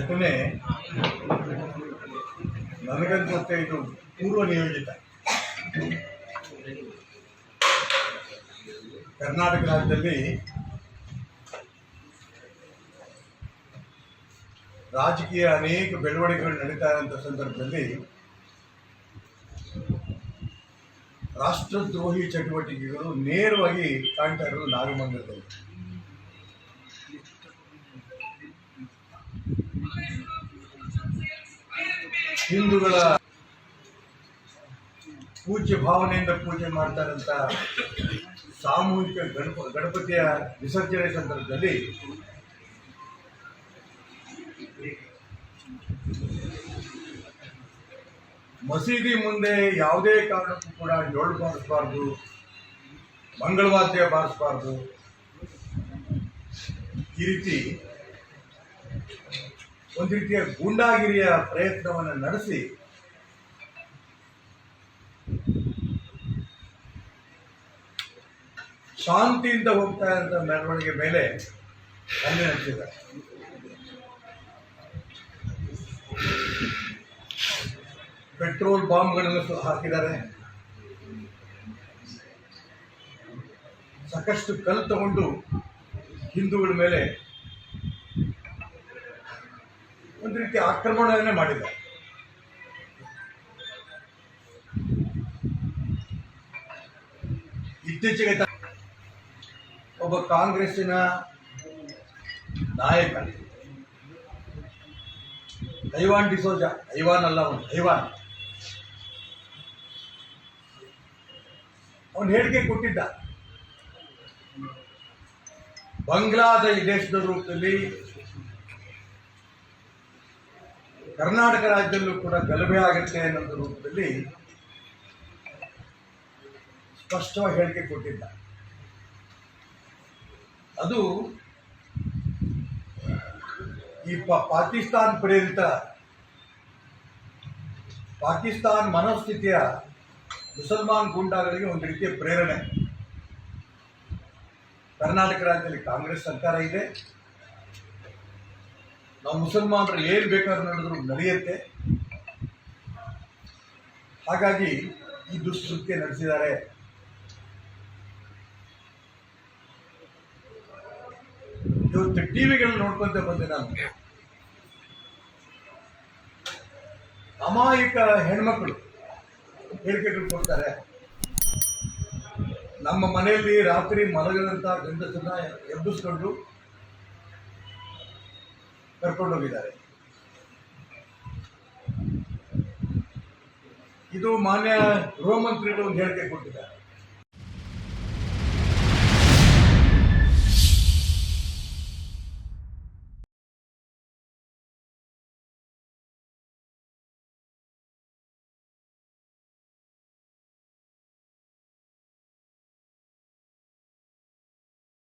ಘಟನೆ ನನಗನ್ಸುತ್ತೆ ಇದು ಪೂರ್ವ ನಿಯೋಜಿತ. ಕರ್ನಾಟಕ ರಾಜ್ಯದಲ್ಲಿ ರಾಜಕೀಯ ಅನೇಕ ಬೆಳವಣಿಗೆಗಳು ನಡೀತಾ ಇರುವಂಥ ಸಂದರ್ಭದಲ್ಲಿ ರಾಷ್ಟ್ರದ್ರೋಹಿ ಚಟುವಟಿಕೆಗಳು ನೇರವಾಗಿ ಕಾಣ್ತಾ ಇರೋದು ನಾಗಮಂಗಲದಲ್ಲಿ. ಹಿಂದೂಗಳ ಪೂಜ್ಯ ಭಾವನೆಯಿಂದ ಪೂಜೆ ಮಾಡ್ತಾರಂತ ಸಾಮೂಹಿಕ ಗಣಪ, ಗಣಪತಿಯ ವಿಸರ್ಜನೆ ಸಂದರ್ಭದಲ್ಲಿ ಮಸೀದಿ ಮುಂದೆ ಯಾವುದೇ ಕಾರಣಕ್ಕೂ ಕೂಡ ಡೊಳ್ಳು ಬಾರಿಸಬಾರ್ದು, ಮಂಗಳವಾದ್ಯ ಬಾರಿಸಬಾರ್ದು ಈ ರೀತಿ ಒಂದು ರೀತಿಯ ಗೂಂಡಾಗಿರಿಯ ಪ್ರಯತ್ನವನ್ನು ನಡೆಸಿ. ಶಾಂತಿಯಿಂದ ಹೋಗ್ತಾ ಇರೋ ಮೆರವಣಿಗೆ ಮೇಲೆ ಹಲ್ಲೆ ನಡೆಸಿದ್ದಾರೆ. ಪೆಟ್ರೋಲ್ ಬಾಂಬ್ಗಳನ್ನು ಹಾಕಿದ್ದಾರೆ. ಸಾಕಷ್ಟು ಕಲ್ಲು ತಗೊಂಡು ಹಿಂದೂಗಳ ಮೇಲೆ ಒಂದು ರೀತಿ ಆಕ್ರಮಣವನ್ನೇ ಮಾಡಿದ್ದಾರೆ ಇತ್ತೀಚೆಗೆ ಒಬ್ಬ ಕಾಂಗ್ರೆಸ್ಸಿನ ನಾಯಕ. ಐವಾನ್ ಡಿಸೋಜ, ಐವಾನ್ ಅಲ್ಲ ಅವನು, ಐವಾನ್. ಅವನು ಹೇಳಿಕೆ ಕೊಟ್ಟಿದ್ದ. ಬಂಗ್ಲಾದ ದೇಶದ ರೂಪದಲ್ಲಿ ಕರ್ನಾಟಕ ರಾಜ್ಯದಲ್ಲೂ ಕೂಡ ಗಲಭೆ ಆಗುತ್ತೆ ಅನ್ನೋದು ರೂಪದಲ್ಲಿ ಸ್ಪಷ್ಟವಾಗಿ ಹೇಳಿಕೆ ಕೊಟ್ಟಿದ್ದ. ಅದು ಈ ಪಾಕಿಸ್ತಾನ್ ಪ್ರೇರಿತ ಪಾಕಿಸ್ತಾನ್ ಮನೋಸ್ಥಿತಿಯ ಮುಸಲ್ಮಾನ್ ಗುಂಡಾಗಳಿಗೆ ಒಂದು ರೀತಿಯ ಪ್ರೇರಣೆ. ಕರ್ನಾಟಕ ರಾಜ್ಯದಲ್ಲಿ ಕಾಂಗ್ರೆಸ್ ಸರ್ಕಾರ ಇದೆ. ನಾವು ಮುಸಲ್ಮಾನರು ಏನು ಬೇಕಾದ್ರೂ ನಡೆದ್ರು ನಡೆಯುತ್ತೆ. ಹಾಗಾಗಿ ಈ ದುಷ್ಕೃತ್ಯ ನಡೆಸಿದ್ದಾರೆ. ಇವತ್ತು ಟಿವಿಗಳು ನೋಡ್ಕೊಂತ ಬಂದೆ ನಾನು. ಅಮಾಯಕ ಹೆಣ್ಮಕ್ಳು ಹೇಳಿಕೆಗಳು ಕೊಡ್ತಾರೆ. ನಮ್ಮ ಮನೆಯಲ್ಲಿ ರಾತ್ರಿ ಮಲಗದಂತ ಗಂಡಸನ್ನ ಎಬ್ಬಿಸ್ಕೊಂಡು ಕರ್ಕೊಂಡು ಹೋಗಿದ್ದಾರೆ ಇದು ಮಾನ್ಯ ಗೃಹ ಮಂತ್ರಿಗಳು ಹೇಳಿಕೆ ಕೊಟ್ಟಿದ್ದಾರೆ.